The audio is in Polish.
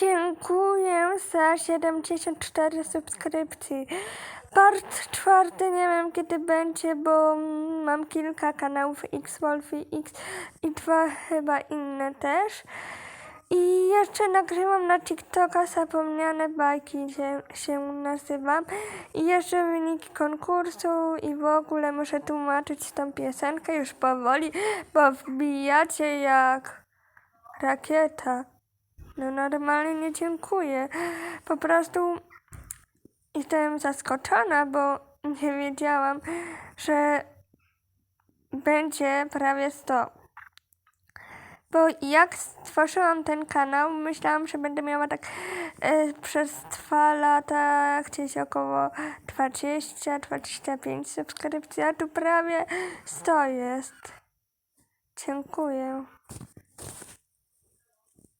Dziękuję za 74 subskrypcji. Part czwarty nie wiem kiedy będzie, bo mam kilka kanałów X-Wolf i X i dwa chyba inne też. I jeszcze nagrywam na TikToka zapomniane bajki się, się nazywam. I jeszcze wyniki konkursu i w ogóle muszę tłumaczyć tą piosenkę już powoli, bo wbijacie jak rakieta. No normalnie nie dziękuję. Po prostu jestem zaskoczona, bo nie wiedziałam, że będzie prawie 100. Bo jak stworzyłam ten kanał, myślałam, że będę miała tak e, przez dwa lata gdzieś około 20-25 subskrypcji, a tu prawie 100 jest. Dziękuję.